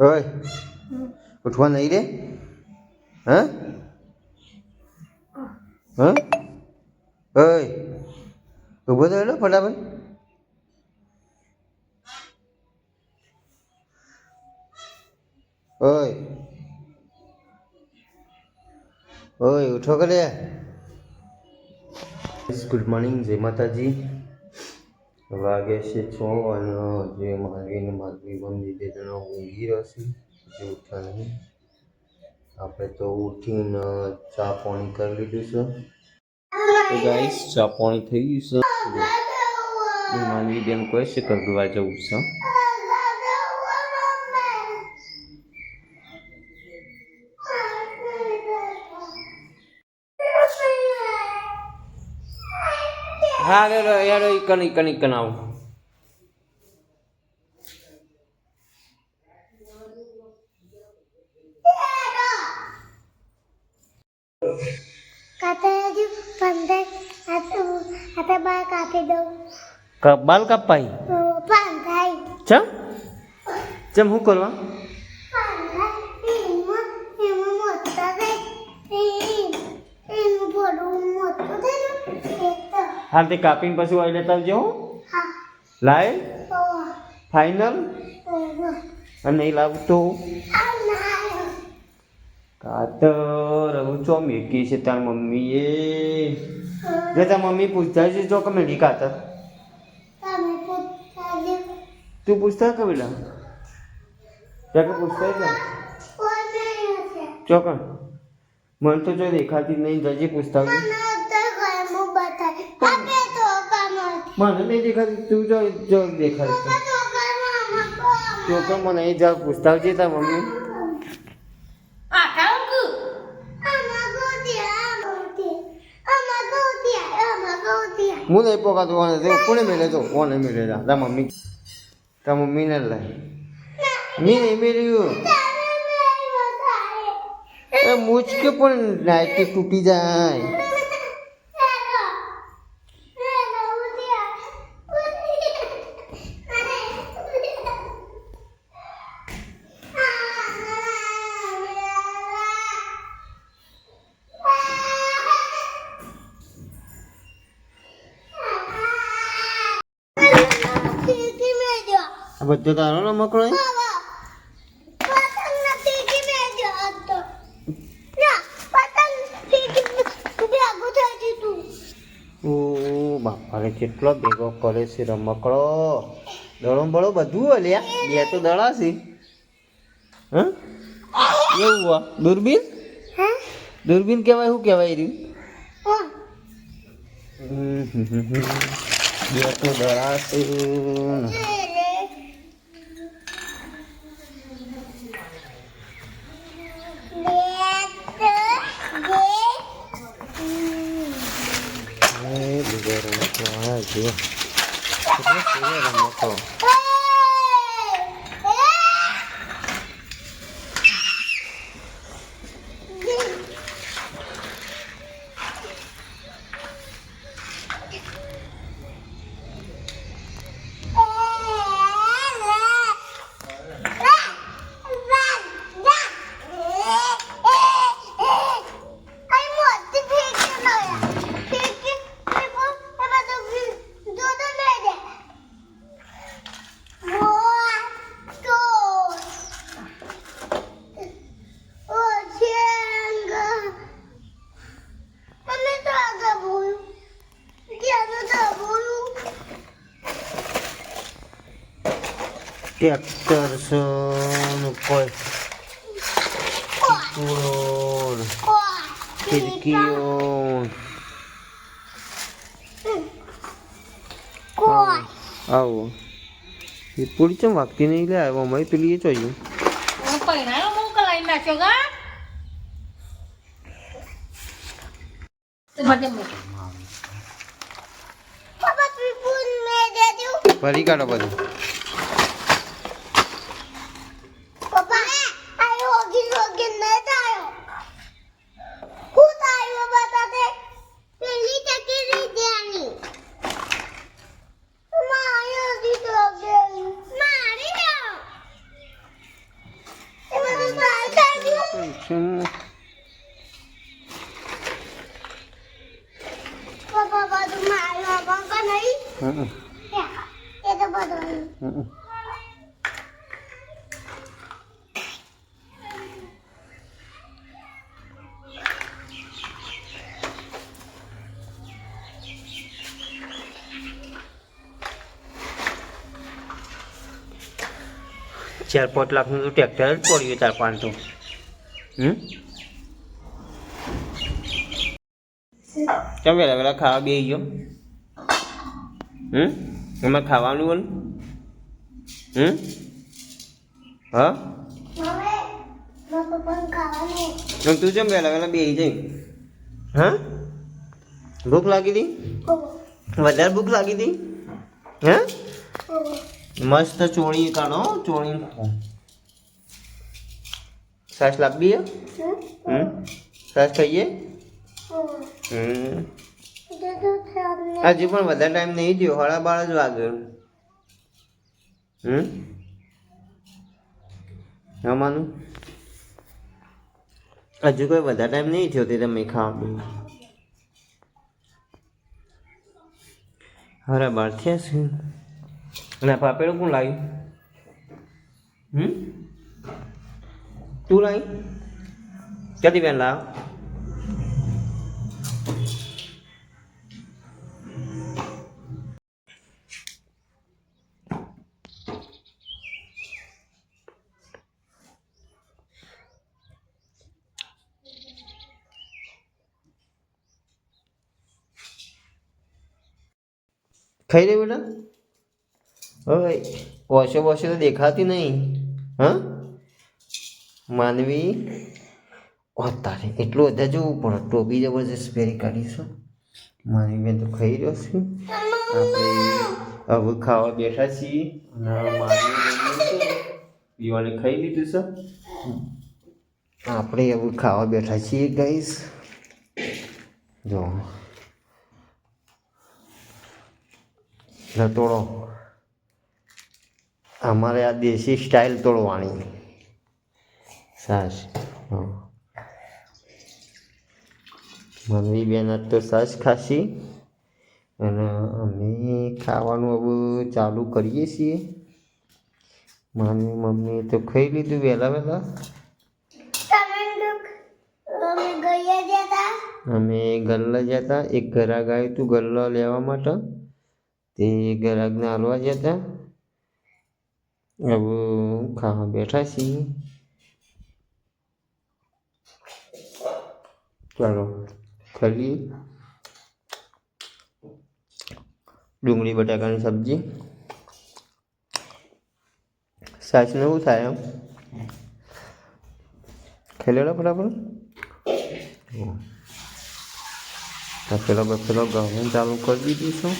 ઓય ઉઠવા નહીં રે હા? હા? ઓય ઊભો થયો લો ફટાફટ. ઓય ઓય ઉઠો કરે ગુડ મોર્નિંગ જય માતાજી. વાગે છે છ અને જે મારીને મારી બંધી બે જણા ઊંઘી રહેશે જે ઉઠ્યા નહીં. આપણે તો ઉઠીને ચા પાણી કરી લીધું છે. તો ગાઈસ ચા પાણી થઈ ગયું છે. માનવી બેન કહે છે કે ગવા જવું છે. હા રેડો એડો ઈ કની કની કનાવ કાતાજી પંદર આતા બાલ કાપી દઉં. બાલ કાપાઈ? પંધાઈ ચમ? ચમ હું કરવા હાલ તે કાપીને પછી ઓઇલ લેતા આવજો લાય. ફાઈનલ અને નહીં લાવતો કાતર હું ચો મેકી છે તાર મમ્મીએ. જે તાર મમ્મી પૂછતા છે જો કમે લી કાતર તું પૂછતા કે બેલા ત્યાં કે પૂછતા છે? ચોકણ મને તો જો દેખાતી નહીં જજે પૂછતા આવજે. મને તો ઘરમાં બતાય આપે તો કામ મને નહીં દેખાતી તું જો જો દેખાય તો ચોકણ મને એ જા પૂછતાવજે તા મમ્મી. હું નહીં પોકાતો કોને તે કોને મેળે તો કોને મેળે તા તા મમ્મી. મમ્મીને લાય મી નહીં મેળ્યું એ મુચકે પણ નાઇટી તૂટી જાય. બધો તારો રમકડો હે? ઓ બાપા રે કેટલો ભેગો કરે છે રમકડો દડો બળો બધું અલ્યા બે તો દડા છે હા એવું આ દૂરબીન દૂરબીન કહેવાય શું કહેવાય રહ્યું હમ હમ હમ હમ. બે તો દડા 해야지. 그래? 그래, 먹고. ટ્રેક્ટર છે કોઈ ને ખિડકીઓ. આવો. એ પૂરી ચમ વાગતી નહીં? લે આવ્યો અમારી પેલી એ જોયું. મોકલાઈ નાખ્યો ગા? કાઢો બધું. શું પપ્પા બધું મારવા પંખા નહીં હમ, એ તો બધું હમ. ચાર પાંચ લાખનું તો ટ્રેક્ટર જ પડ્યું ચાર પાંચ તો હમ કેમ વહેલા વહેલા ખાવા બે ગયો? હમ? એમાં ખાવાનું બોલ. હમ? હા? તો કેમ વહેલા વહેલા બે જઈ? હા? ભૂખ લાગી હતી વધારે ભૂખ લાગી હતી હે? મસ્ત ચોળી કાઢો ચોળી શ્વાસ હમ? સાસ ખાઈએ? હજુ પણ વધારે ટાઈમ નહીં થયો હળા બાળ જ વાગ્યો હમ? જમવાનું હજુ કોઈ વધારે ટાઈમ નહીં થયો તે તમે ખાવા હરા બાર થયા છે. અને પાપેડું કોણ લાવ્યું? હમ? તું લાવી ક્યાંથી બેન લાવ ખાઈ રે બેટા ઓય ઓછો ઓછો તો દેખાતી નહીં હા માનવી અત્યારે એટલું બધા જોવું પડે ટોપી જબરજસ્ત પહેરી કાઢીશું. બેન તો ખાઈ રહ્યો છે. આપણે હવે ખાવા બેઠા છીએ. અને માનવી પીવાને ખાઈ લીધું છે. આપણે હવે ખાવા બેઠા છીએ ગાઈસ જો. રતોડો અમારે આ દેશી સ્ટાઇલ તોડવાની. સાસ મમ્મી બેન તો સાસ ખાશી. અને અમે ખાવાનું હવે ચાલુ કરીએ છીએ. મારી મમ્મી તો ખાઈ લીધું વહેલા વહેલા. અમે ગલ્લા જતા અમે ગલ્લા ગયા હતા. એક ઘરાક આવ્યું હતું ગલ્લા લેવા માટે. તે ઘરાકને હાલવા ગયા હતા. હવે ખાવા બેઠા છીએ. ચાલો ખાલી ડુંગળી, બટાકાની સબ્જી. સાસને એવું થાય એમ. ખાઈ લેલો બરાબર બફેલો પેલો ઘઉં ચાલુ કરી દીધું છું.